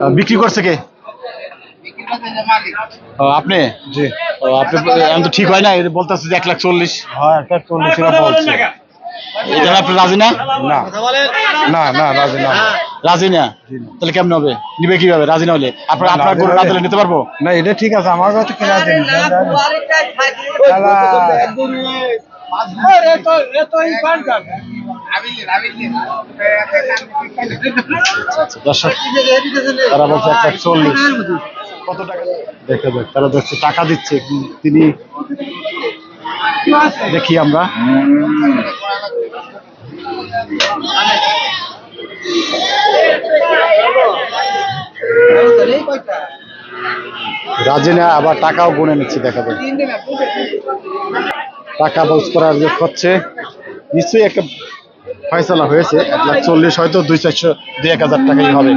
বিক্রি করছে কে? আপনি? জি। আপনি এখন তো ঠিক হয় না এটা বলতেছে যে এক লাখ চল্লিশ। হ্যাঁ একটা চল্লিশ বলছে। এটা আপনি রাজি না? না। না না রাজি না। রাজি না? তাহলে কেমন হবে? নিবে কীভাবে? রাজি না হলে? আপনার আপনার গরু না দিলে নিতে পারব? না এটা ঠিক আছে আমার কাছে কেনা দিন তারা বলছে এক লাখ চল্লিশ। কত টাকা দেখা তারা টাকা দিচ্ছে, তিনি দেখি আমরা। রাজি না আবার টাকাও গুনে নিচ্ছে, দেখা যায় টাকা বলস করার হচ্ছে নিশ্চয়ই একটা ফয়সলা হয়েছে, এক লাখ চল্লিশ হয়তো দুই চারশো, দুই এক হাজার টাকাই হবে।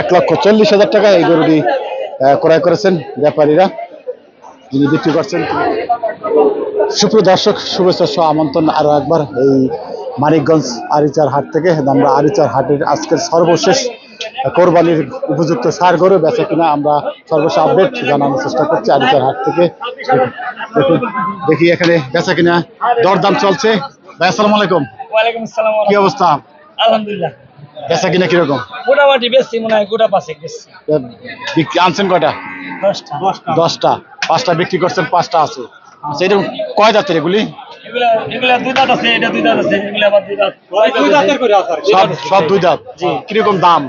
এক লক্ষ চল্লিশ হাজার টাকা এই গরুটি ক্রয় করেছেন ব্যাপারীরা। যিনি বিক্রি করছেন, সুপ্রিয় দর্শক, শুভেচ্ছা সহ আমন্ত্রণ আরও একবার এই মানিকগঞ্জ আরিচার হাট থেকে। আমরা আরিচার হাটের আজকের সর্বশেষ কোরবানির উপযুক্ত সার গরু বেচা কিনা আমরা সর্বশেষ আপডেট জানানোর চেষ্টা করছি আরিচার হাট থেকে। দেখুন দেখি এখানে বেচা কিনা দরদাম চলছে। ভাই আসসালামু আলাইকুম। ওয়ালাইকুম আসসালাম কি অবস্থা? আলহামদুলিল্লাহ। বেচা কিনা কীরকম? মোটামুটি বেশি মনে হয় গোটা পাশে বিক্রি আনছেন কয়টা? দশটা। পাঁচটা বিক্রি করছেন পাঁচটা আছে। আচ্ছা কয় এগুলি? সব দুই দাঁত? কীরকম দাম?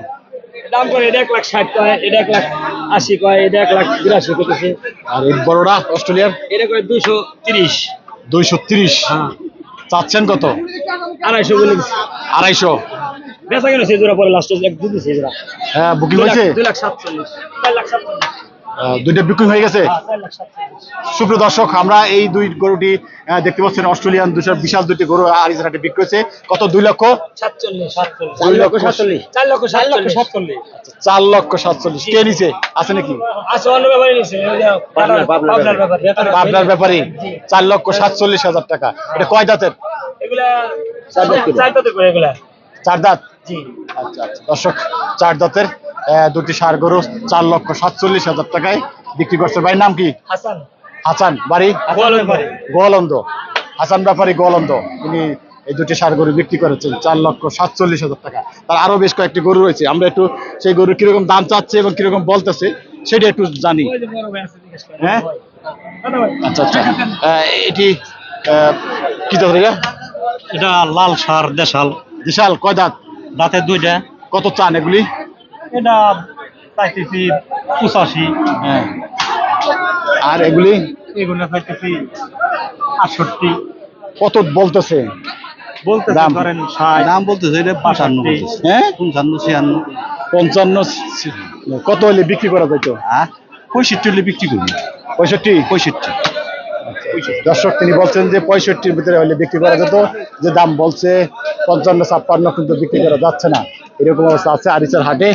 দাম করে এটা এক লাখ ষাট কয় এটা এক লাখ আশি কয় এটা এক লাখ বিরাশি করতেছে। আর এই বড়রা অস্ট্রেলিয়ার? এটা করে দুইশো তিরিশ। দুইশো তিরিশ। হ্যাঁ। চাচ্ছেন কত? আড়াইশো বলে আড়াইশো। বেচা কেন সেই জোড়া পরে লাস্ট এক দুদিন সেই জোড়া। হ্যাঁ বুকিং লাখ- হয়েছে? দুই লাখ সাতচল্লিশ চার লাখ সাতচল্লিশ। দুইটা বিক্রি হয়ে গেছে। সাতচল্লিশ সুপ্রিয় দর্শক আমরা এই দুই গরুটি দেখতে পাচ্ছেন অস্ট্রেলিয়ান দুশো বিশাল দুটি গরু আরিজহাটে বিক্রি হয়েছে। কত? দুই লক্ষ? সাতচল্লিশ সাতচল্লিশ। দুই লক্ষ সাতচল্লিশ। চার লক্ষ সাতচল্লিশ। চার লক্ষ সাতচল্লিশ। কে নিচে আছে নাকি? নিছে। পাবনার ব্যাপারে চার লক্ষ সাতচল্লিশ হাজার টাকা। এটা কয় দাঁতের? চার দাঁতে? জি। আচ্ছা আচ্ছা। দর্শক চার দাঁতের আহ, দুটি সার গরু চার লক্ষ সাতচল্লিশ হাজার টাকায় বিক্রি করছে। ভাইয়ের নাম কি? হাসান। হাসান বাড়ি? গোয়ালন্দ। হাসান ব্যাপারী গোয়ালন্দ। তিনি এই দুটি সার গরু বিক্রি করেছেন চার লক্ষ সাতচল্লিশ হাজার টাকা। তার আরও বেশ কয়েকটি গরু রয়েছে। আমরা একটু সেই গরু কীরকম দাম চাচ্ছে এবং কীরকম বলতেছে সেটা একটু জানি। ভাই। হ্যাঁ? আচ্ছা আচ্ছা এটি আহ, কি দাঁত এটা? এটা লাল সার দেশাল। বিশাল কয় দাঁত? দাঁতে দুইটা। কত চান এগুলি? এটা চাইতেছি পঁচাশি। হ্যাঁ। আর এগুলি? এগুলো চাইতেছি আটষট্টি। কত বলতেছে? ধরেন দাম বলতেছে এটা পাঁচান্ন হ্যাঁ? পঞ্চান্ন ছিয়ান্ন। পঞ্চান্ন কত হলে বিক্রি করা যাইতো? হ্যাঁ? পঁয়ষট্টি হলে বিক্রি করবি পঁয়ষট্টি? পঁয়ষট্টি। দর্শক তিনি বলছেন যে পঁয়ষট্টির ভিতরে হলে বিক্রি করা যেত। যে দাম বলছে পঞ্চান্ন ছাপ্পান্ন কিন্তু বিক্রি করা যাচ্ছে না। এরকম অবস্থা আছে আরিচার হাটে।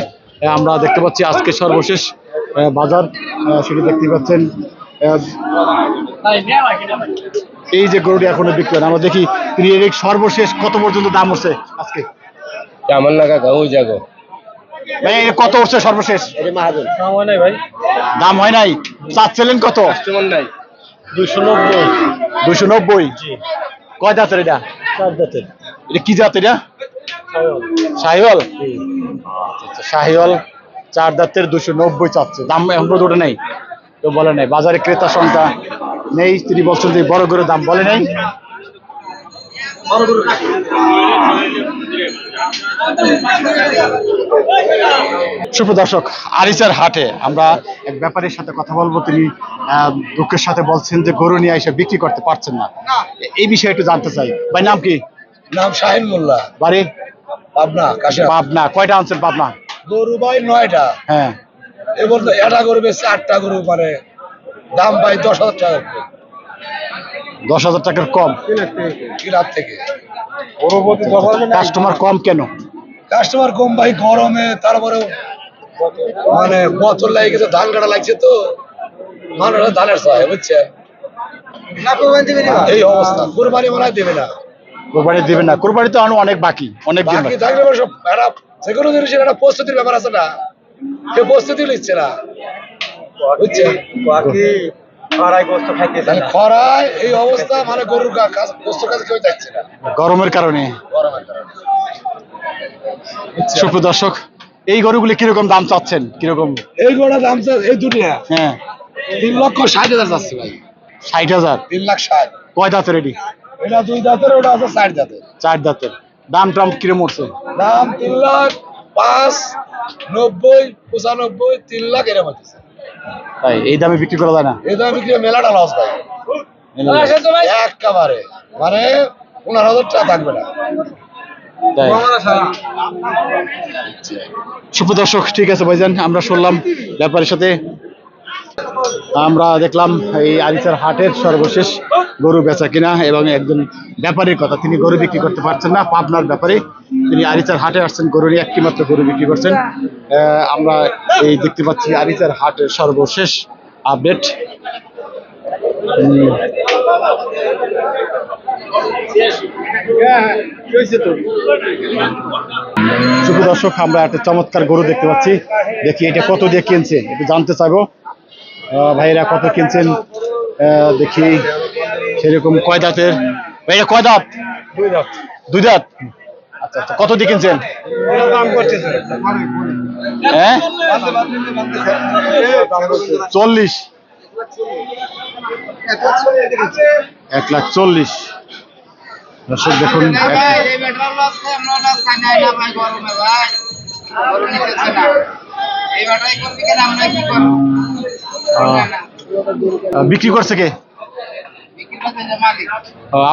আমরা দেখতে পাচ্ছি আজকে সর্বশেষ বাজার। সেটি দেখতে পাচ্ছেন। এই যে গরুটি এখনও বিক্রি হয় আমরা দেখি তিনি এর সর্বশেষ কত পর্যন্ত দাম হচ্ছে আজকে? আমার লাগা ওই জায়গা ভাই কত হচ্ছে সর্বশেষ? দাম হয় নাই ভাই দাম হয় নাই। চাচ্ছিলেন কত? নাই। দুশো নব্বই। দুশো নব্বই? কয় জাতের এটা? চার দাঁতের এটা কি জাত এটা? শাহিওয়াল আচ্ছা শাহিওয়াল চার দাঁতের দুশো নব্বই চাচ্ছে। দাম এখন পর্যন্ত ওঠে নাই? তো বলে নাই। বাজারে ক্রেতা সংখ্যা নেই তিনি বলছেন যে বড় করে দাম বলে নাই। সুপ্র দর্শক আরিচার হাটে আমরা এক ব্যাপারীর সাথে কথা বলব। তিনি দুঃখের সাথে বলছেন যে গরু নিয়ে এসে বিক্রি করতে পারছেন না। এই বিষয়ে একটু জানতে চাই। ভাই নাম কি? নাম শাহিন মোল্লা। বাড়ি? পাবনা পাবনা। কয়টা আনছেন পাবনা? গরু ভাই নয়টা। হ্যাঁ। এবার তো এটা গরু বেশি আটটা গরু মানে দাম পাই দশ হাজার টাকা করে, দশ হাজার টাকার কম। থেকে। কাস্টমার কম কেন? কাস্টমার কম ভাই গরমে তারপরে মানে বছর লাগে গেছে ধান কাটা লাগছে তো। মানুষের ধানের সহায় বুঝছে? এই অবস্থা কোরবানি মনে হয় দেবে না। কোরবানি দিবেন না। কোরবানি তো আরও অনেক বাকি অনেক দিন বাকি বাকি। থাকলে সব একটা যে কোনো জিনিসের একটা প্রস্তুতির ব্যাপার আছে না। কেউ প্রস্তুতি নিচ্ছে না। বুঝছে? তাহলে খরায় এই অবস্থা মানে গরুর গোস্ত কাছে কেউ যাচ্ছে না। গরমের কারণে। গরমের কারণে। সুপ্রিয় দর্শক এই গরুগুলি কীরকম দাম চাচ্ছেন? কীরকম? এই গোড়া দাম এই দুটি হ্যাঁ। তিন লক্ষ ষাট হাজার যাচ্ছে ভাই। ষাট হাজার? তিন লাখ ষাট। কয় দাঁতের এটি? এটা দুই দাঁতের ওটা আছে চার দাঁতের। চার দাঁতের। দাম টাম কিরম উঠছে দাম তিন লাখ পাঁচ নব্বই পঁচানব্বই তিন লাখ এরকম হচ্ছে তাই এই দামে বিক্রি করা যায় না? এই দামে বিক্রি মেলাটা লস ভাই। একেবারে। মানে পনেরো হাজার টাকা থাকবে না। তাই। সুপ্রিয় ঠিক আছে ভাইজান আমরা শুনলাম ব্যাপারের সাথে। আমরা দেখলাম এই আরিচার হাটের সর্বশেষ গরু বেচা কিনা এবং একজন ব্যাপারীর কথা। তিনি গরু বিক্রি করতে পারছেন না, পাবনার ব্যাপারী। তিনি আরিচার হাটে আসছেন, গরু নিয়ে একটি মাত্র গরু বিক্রি করছেন। আমরা এই দেখতে পাচ্ছি আরিচার হাটের সর্বশেষ আপডেট। শুভ দর্শক, আমরা একটা চমৎকার গরু দেখতে পাচ্ছি। দেখি এটা কত দিয়ে কিনছে, একটু জানতে চাইব। ভাইরা কত কিনছেন? আহ, দেখি। সেরকম কয় দাঁতের? ভাই এটা কয় দাঁত? দুই দাঁত। আচ্ছা আচ্ছা। কত দিয়ে কিনছেন? হ্যাঁ? চল্লিশ। এক লাখ চল্লিশ। দর্শক দেখুন এক- আহ, বিক্রি করছে কে?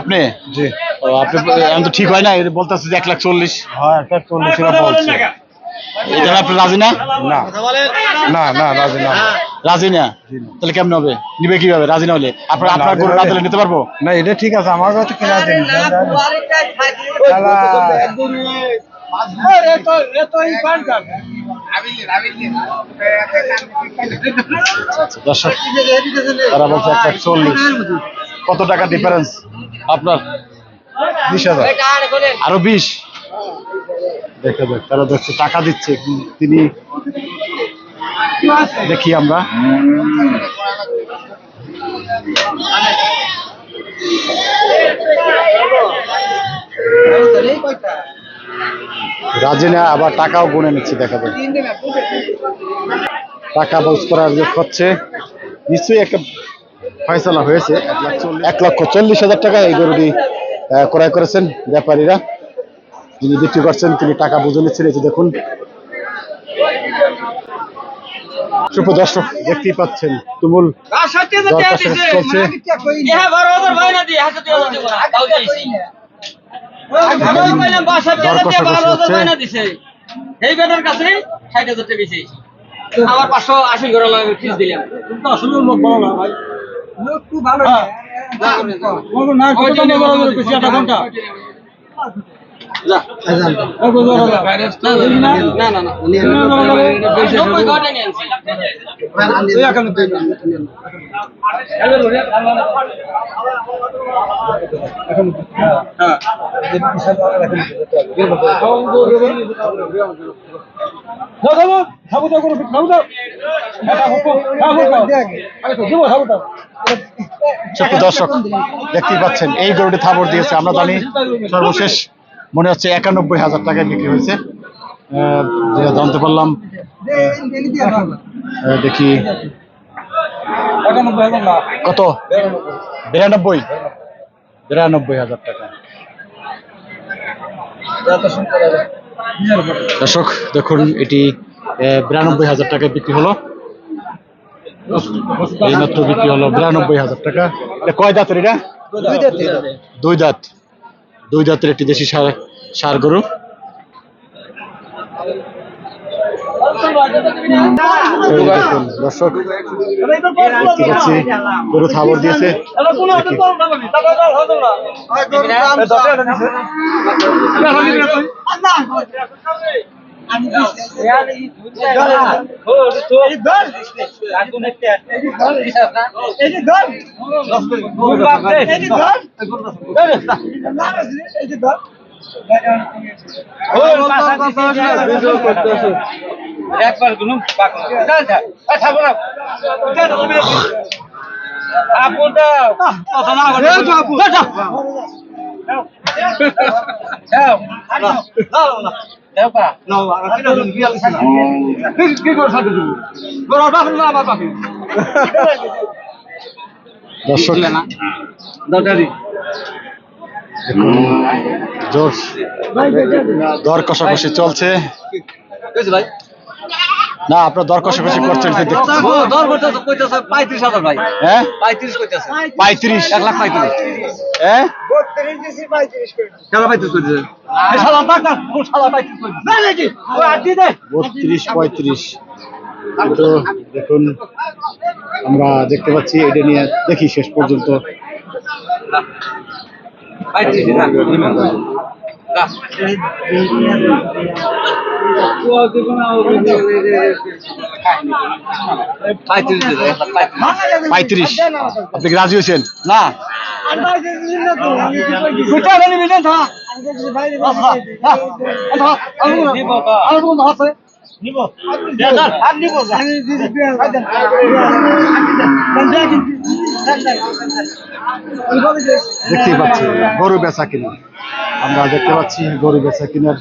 আপনি? জি। আপনি এখন তো ঠিক হয় না বলতেছে যে এক লাখ চল্লিশ। হ্যাঁ একটা চল্লিশ বলছে। এটা আপনি রাজি না? না। না না রাজি না। রাজি না? তাহলে কেমন হবে? নিবে কীভাবে? রাজি না হলে? আপনার আপনার গরু না দিলে নিতে পারব? না এটা ঠিক আছে আমার কাছে কেনা তারা বলছে এক চল্লিশ। কত টাকা ডিফারেন্স আপনার বিশ হাজার। আরও বিশ? দেখা যাক তারা দেখছে টাকা দিচ্ছে। তিনি দেখি আমরা। রাজি না আবার টাকাও গুনে নিচ্ছে দেখা যায় টাকা বলস করার যে হচ্ছে নিশ্চয়ই একটা ফয়সলা হয়েছে। এক লক্ষ চল্লিশ হাজার টাকা এই গরুটি ক্রয় করেছেন ব্যাপারীরা। যিনি বিক্রি করছেন তিনি টাকা বুঝে নিচ্ছেন এই যে দেখুন। সুপ্র দর্শক দেখতেই পাচ্ছেন তুমুল চলছে। দর কষাকষি হচ্ছে। এই বেটার কাছে ষাট হাজার টাকা বেশি আমার পাঁচশো আশি করে ফিস দিলাম। কিন্তু আসলে লোক বড় না ভাই। লোক খুব ভালো না না ঘণ্টা। দর্শক দেখতেই পাচ্ছেন এই গরুটি থাবর দিয়েছে আমরা জানি সর্বশেষ মনে হচ্ছে একানব্বই হাজার টাকায় বিক্রি হয়েছে। যেটা জানতে পারলাম দেখি। কত? বিরানব্বই। বিরানব্বই হাজার টাকা। দর্শক দেখুন এটি বিরানব্বই হাজার টাকায় বিক্রি হলো। এইমাত্র বিক্রি হলো বিরানব্বই হাজার টাকা। কয় দাঁতের এটা? দুই দাঁত। দুই জাতের একটি দেশি সার সার গরু। দর্শক গরু দিয়েছে। দেখি। একবারগুলো থাকব না আপু দাও। কথা না বলে। আপু দর্শক দর কষাকষি চলছে। না আপনার দর কষাকষি করছেন পঁয়ত্রিশ হাজার ভাই। হ্যাঁ? পঁয়ত্রিশ কইতেছে। পঁয়ত্রিশ। এক লাখ পঁয়ত্রিশ হ্যাঁ। পঁয়ত্রিশ দে বত্রিশ পঁয়ত্রিশ। দেখুন আমরা দেখতে পাচ্ছি এটা নিয়ে দেখি শেষ পর্যন্ত। পঁয়ত্রিশ আপনি কি রাজি হয়েছেন? না। নিব আর নিব দেখতেই পাচ্ছি গরু বেচা কিনা। আমরা দেখতে পাচ্ছি গরু বেচা কিনার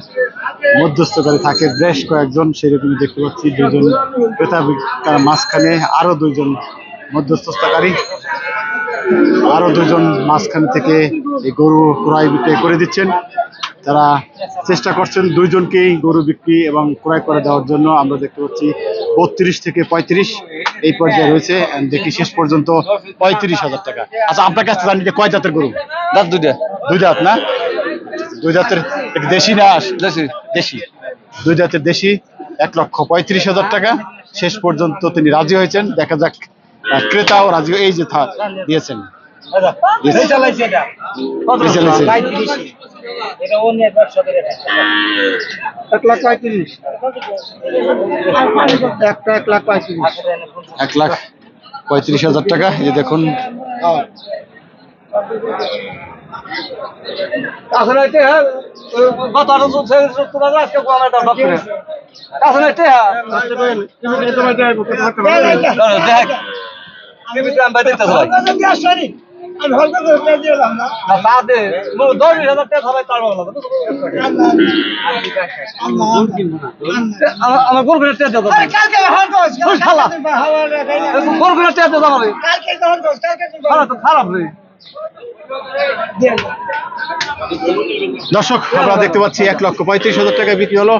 মধ্যস্থকারী থাকে। বেশ কয়েকজন সেরকমই দেখতে পাচ্ছি। দুজন ক্রেতা বিক্রেতার মাঝখানে আরও দুইজন মধ্যস্থতাকারী। আরও দুজন মাঝখানে থেকে এই গরু ক্রয় বিক্রয় করে দিচ্ছেন। তারা চেষ্টা করছেন দুইজনকেই গরু বিক্রি এবং ক্রয় করে দেওয়ার জন্য। আমরা দেখতে পাচ্ছি বত্রিশ থেকে পঁয়ত্রিশ এই পর্যায়ে রয়েছে। দেখি শেষ পর্যন্ত পঁয়ত্রিশ হাজার টাকা। আচ্ছা আপনার কাছে জানি যে কয় জাতের গরু? দাঁত দুইটা। দুই দাঁত না? দুই এটা দেশি না আস- দেশি? দেশি। দুই দাঁতের দেশি এক লক্ষ পঁয়ত্রিশ হাজার টাকা। শেষ পর্যন্ত তিনি রাজি হয়েছেন। দেখা যাক আহ, ক্রেতাও রাজি এই যে দিয়েছেন। এক লাখ পঁয়ত্রিশ। একটা এক লাখ পঁয়ত্রিশ। এক লাখ পঁয়ত্রিশ হাজার টাকা। এই দেখুন। আসলে এটা গত আরও চলছে তোরা আজকে কোন একটা বাপ করে আসলে এটা দেখ তুমি তো আমি দেখতে ভাই না তা দে মো দশ হাজার টাকা সবাই তার বলা আমার আমার গোল করে টেট দাও। ওই শালা গোল করে টেট দাও খারাপ খারাপ রে। দর্শক আমরা দেখতে পাচ্ছি এক লক্ষ পঁয়ত্রিশ হাজার টাকা বিক্রি হলো।